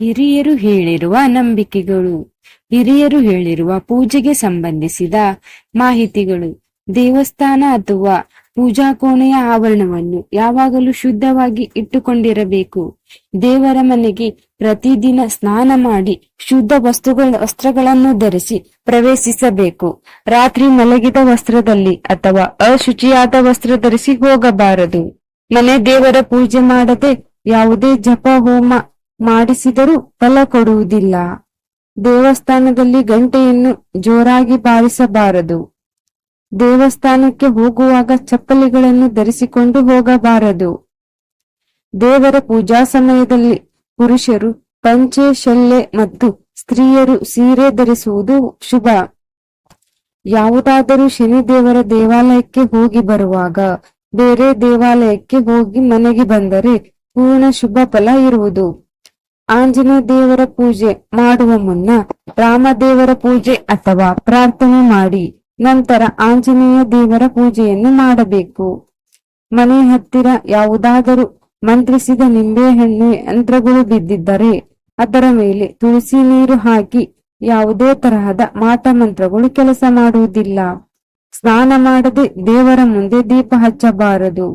ಹಿರಿಯರು ಹೇಳಿರುವ ನಂಬಿಕೆಗಳು, ಹಿರಿಯರು ಹೇಳಿರುವ ಪೂಜೆಗೆ ಸಂಬಂಧಿಸಿದ ಮಾಹಿತಿಗಳು, ದೇವಸ್ಥಾನ ಅಥವಾ ಪೂಜಾ ಕೋಣೆಯ ಆವರಣವನ್ನು ಯಾವಾಗಲೂ ಶುದ್ಧವಾಗಿ ಇಟ್ಟುಕೊಂಡಿರಬೇಕು. ದೇವರ ಮನೆಗೆ ಪ್ರತಿದಿನ ಸ್ನಾನ ಮಾಡಿ ಶುದ್ಧ ವಸ್ತುಗಳ ವಸ್ತ್ರಗಳನ್ನು ಧರಿಸಿ ಪ್ರವೇಶಿಸಬೇಕು. ರಾತ್ರಿ ಮಲಗಿದ ವಸ್ತ್ರದಲ್ಲಿ ಅಥವಾ ಅಶುಚಿಯಾದ ವಸ್ತ್ರ ಧರಿಸಿ ಹೋಗಬಾರದು. ಮನೆ ದೇವರ ಪೂಜೆ ಮಾಡದೆ ಯಾವುದೇ ಜಪ, ಹೋಮ ಮಾಡಿಸಿದರೂ ಫಲ ಕೊಡುವುದಿಲ್ಲ. ದೇವಸ್ಥಾನದಲ್ಲಿ ಗಂಟೆಯನ್ನು ಜೋರಾಗಿ ಬಾರಿಸಬಾರದು. ದೇವಸ್ಥಾನಕ್ಕೆ ಹೋಗುವಾಗ ಚಪ್ಪಲಿಗಳನ್ನು ಧರಿಸಿಕೊಂಡು ಹೋಗಬಾರದು. ದೇವರ ಪೂಜಾ ಸಮಯದಲ್ಲಿ ಪುರುಷರು ಪಂಚೆ, ಶಲ್ಲೆ ಮತ್ತು ಸ್ತ್ರೀಯರು ಸೀರೆ ಧರಿಸುವುದು ಶುಭ. ಯಾವುದಾದರೂ ಶನಿ ದೇವರ ದೇವಾಲಯಕ್ಕೆ ಹೋಗಿ ಬರುವಾಗ, ಬೇರೆ ದೇವಾಲಯಕ್ಕೆ ಹೋಗಿ ಮನೆಗೆ ಬಂದರೆ ಪೂರ್ಣ ಶುಭ ಫಲ ಇರುವುದು. ಆಂಜನೇಯ ದೇವರ ಪೂಜೆ ಮಾಡುವ ಮುನ್ನ ರಾಮದೇವರ ಪೂಜೆ ಅಥವಾ ಪ್ರಾರ್ಥನೆ ಮಾಡಿ ನಂತರ ಆಂಜನೇಯ ದೇವರ ಪೂಜೆಯನ್ನು ಮಾಡಬೇಕು. ಮನೆ ಹತ್ತಿರ ಯಾವುದಾದರೂ ಮಂತ್ರಿಸಿದ ನಿಂಬೆಹಣ್ಣು ಯಂತ್ರಗಳು ಬಿದ್ದಿದ್ದರೆ ಅದರ ಮೇಲೆ ತುಳಸಿ ನೀರು ಹಾಕಿ ಯಾವುದೇ ತರಹದ ಮಾಟ ಮಂತ್ರಗಳು ಕೆಲಸ ಮಾಡುವುದಿಲ್ಲ. ಸ್ನಾನ ಮಾಡದೆ ದೇವರ ಮುಂದೆ ದೀಪ ಹಚ್ಚಬಾರದು.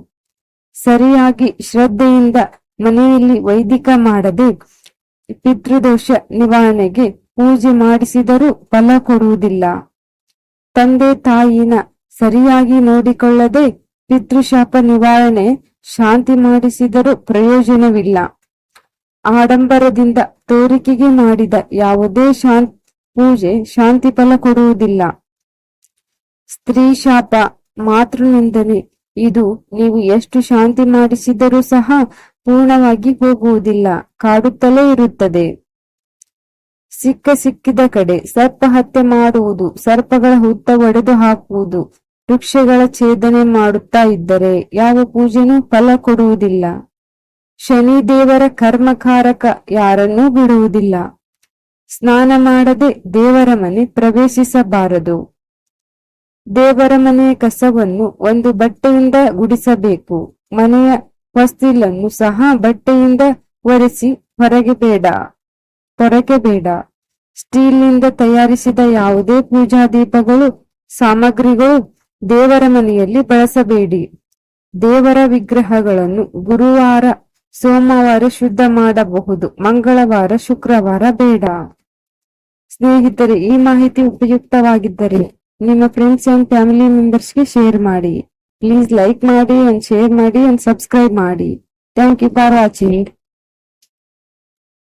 ಸರಿಯಾಗಿ ಶ್ರದ್ಧೆಯಿಂದ ಮನೆಯಲ್ಲಿ ವೈದಿಕ ಮಾಡದೆ ಪಿತೃದೋಷ ನಿವಾರಣೆಗೆ ಪೂಜೆ ಮಾಡಿಸಿದರೂ ಫಲ ಕೊಡುವುದಿಲ್ಲ. ತಂದೆ ತಾಯಿನ ಸರಿಯಾಗಿ ನೋಡಿಕೊಳ್ಳದೆ ಪಿತೃಶಾಪ ನಿವಾರಣೆ ಶಾಂತಿ ಮಾಡಿಸಿದರೂ ಪ್ರಯೋಜನವಿಲ್ಲ. ಆಡಂಬರದಿಂದ ತೋರಿಕೆಗೆ ಮಾಡಿದ ಯಾವುದೇ ಶಾಂತ್, ಪೂಜೆ ಶಾಂತಿ ಫಲ ಕೊಡುವುದಿಲ್ಲ. ಸ್ತ್ರೀ ಶಾಪ ಮಾತೃನಿಂದನೆ. ಇದು ನೀವು ಎಷ್ಟು ಶಾಂತಿ ಮಾಡಿಸಿದರೂ ಸಹ ಪೂರ್ಣವಾಗಿ ಹೋಗುವುದಿಲ್ಲ. ಕಾಡುತ್ತಲೇ ಇರುತ್ತದೆ. ಸಿಕ್ಕ ಸಿಕ್ಕಿದ ಕಡೆ ಸರ್ಪ ಹತ್ಯೆ ಮಾಡುವುದು, ಸರ್ಪಗಳ ಹುತ್ತ ಒಡೆದು ಹಾಕುವುದು, ವೃಕ್ಷಗಳ ಛೇದನೆ ಮಾಡುತ್ತಾ ಇದ್ದರೆ ಯಾವ ಪೂಜೆನೂ ಫಲ ಕೊಡುವುದಿಲ್ಲ. ಶನಿ ದೇವರ ಕರ್ಮಕಾರಕ ಯಾರನ್ನೂ ಬಿಡುವುದಿಲ್ಲ. ಸ್ನಾನ ಮಾಡದೆ ದೇವರ ಮನೆ ಪ್ರವೇಶಿಸಬಾರದು. ದೇವರ ಮನೆಯ ಕಸವನ್ನು ಒಂದು ಬಟ್ಟೆಯಿಂದ ಗುಡಿಸಬೇಕು. ಮನೆಯ ಹೊಸ್ತಿಲನ್ನು ಸಹ ಬಟ್ಟೆಯಿಂದ ಒರೆಸಿ ಹೊರಗೆ ಬೇಡ ಹೊರಗೆ ಬೇಡ. ಸ್ಟೀಲ್ನಿಂದ ತಯಾರಿಸಿದ ಯಾವುದೇ ಪೂಜಾ ದೀಪಗಳು ಸಾಮಗ್ರಿಗಳು ದೇವರ ಮನೆಯಲ್ಲಿ ಬಳಸಬೇಡಿ. ದೇವರ ವಿಗ್ರಹಗಳನ್ನು ಗುರುವಾರ, ಸೋಮವಾರ ಶುದ್ಧ ಮಾಡಬಹುದು, ಮಂಗಳವಾರ, ಶುಕ್ರವಾರ ಬೇಡ. ಸ್ನೇಹಿತರೆ, ಈ ಮಾಹಿತಿ ಉಪಯುಕ್ತವಾಗಿದ್ದರೆ ನಿಮ್ಮ ಫ್ರೆಂಡ್ಸ್ ಅಂಡ್ ಫ್ಯಾಮಿಲಿ ಮೆಂಬರ್ಸ್ಗೆ ಶೇರ್ ಮಾಡಿ. ಪ್ಲೀಸ್ ಲೈಕ್ ಮಾಡಿ ಅಂಡ್ ಶೇರ್ ಮಾಡಿ ಅಂಡ್ ಸಬ್ಸ್ಕ್ರೈಬ್ ಮಾಡಿ. Thank you for watching